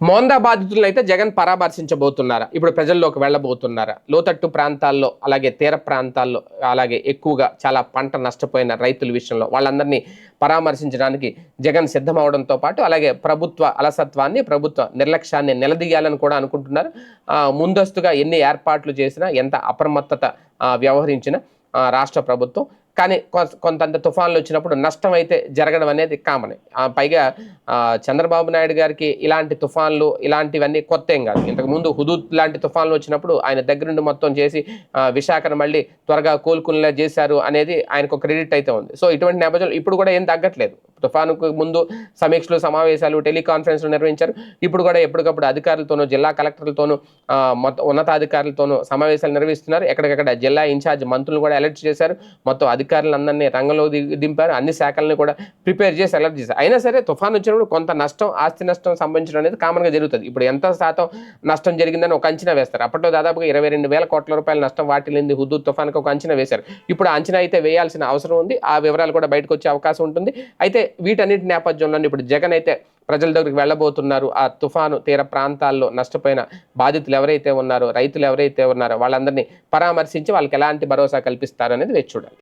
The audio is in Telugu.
మోందా బాధితులను అయితే జగన్ పరామర్శించబోతున్నారా? ఇప్పుడు ప్రజల్లోకి వెళ్ళబోతున్నారా? లోతట్టు ప్రాంతాల్లో అలాగే తీర ప్రాంతాల్లో అలాగే ఎక్కువగా చాలా పంట నష్టపోయిన రైతుల విషయంలో వాళ్ళందరినీ పరామర్శించడానికి జగన్ సిద్ధమవడంతో పాటు అలాగే ప్రభుత్వ అలసత్వాన్ని ప్రభుత్వ నిర్లక్ష్యాన్ని నిలదీయాలని కూడా అనుకుంటున్నారు. ముందస్తుగా ఎన్ని ఏర్పాట్లు చేసినా ఎంత అప్రమత్తత వ్యవహరించినా రాష్ట్ర ప్రభుత్వం కానీ కొంతంత తుఫాన్లు వచ్చినప్పుడు నష్టం అయితే జరగడం అనేది కామన్ పైగా చంద్రబాబు నాయుడు గారికి ఇలాంటి తుఫాన్లు ఇలాంటివన్నీ కొత్త ఏం కాదు. ఇంతకు ముందు హుదూద్ లాంటి తుఫాన్లు వచ్చినప్పుడు ఆయన దగ్గరుండి మొత్తం చేసి విశాఖను మళ్ళీ త్వరగా కోలుకునేలా చేశారు అనేది ఆయనకు క్రెడిట్ అయితే ఉంది. సో ఇటువంటి నేపథ్యంలో ఇప్పుడు కూడా ఏం తగ్గట్లేదు. తుఫానుకు ముందు సమీక్షలు సమావేశాలు టెలికాన్ఫరెన్స్లు నిర్వహించారు. ఇప్పుడు కూడా ఎప్పటికప్పుడు అధికారులతోనూ జిల్లా కలెక్టర్లతోనూ మొత్తం ఉన్నతాధికారులతోనూ సమావేశాలు నిర్వహిస్తున్నారు. ఎక్కడికక్కడ జిల్లా ఇన్ఛార్జ్ మంత్రులు కూడా అలర్ట్ చేశారు. మొత్తం అధికారులందరినీ రంగంలో దింపారు. అన్ని శాఖలను కూడా ప్రిపేర్ చేసి అలర్ట్ చేశారు. అయినా సరే తుఫాన్ వచ్చినప్పుడు కొంత నష్టం ఆస్తి నష్టం సంబంధించడం అనేది కామన్గా జరుగుతుంది. ఇప్పుడు ఎంత శాతం నష్టం జరిగిందని ఒక అంచనా వేస్తారు. అప్పట్లో దాదాపుగా ఇరవై రెండు వేల కోట్ల రూపాయల నష్టం వాటిల్లింది హుదూ తుఫాన్కి ఒక అంచనా వేశారు. ఇప్పుడు అంచనా అయితే వేయాల్సిన అవసరం ఉంది. ఆ వివరాలు కూడా బయటకు వచ్చే అవకాశం ఉంటుంది. అయితే వీటన్నిటి నేపథ్యంలో ఇప్పుడు జగన్ అయితే ప్రజల దగ్గరికి వెళ్ళబోతున్నారు. ఆ తుఫాను తీర ప్రాంతాల్లో నష్టపోయిన బాధితులు ఎవరైతే ఉన్నారో రైతులు ఎవరైతే ఉన్నారో వాళ్ళందరినీ పరామర్శించి వాళ్ళకి ఎలాంటి భరోసా కల్పిస్తారనేది వేచి చూడాలి.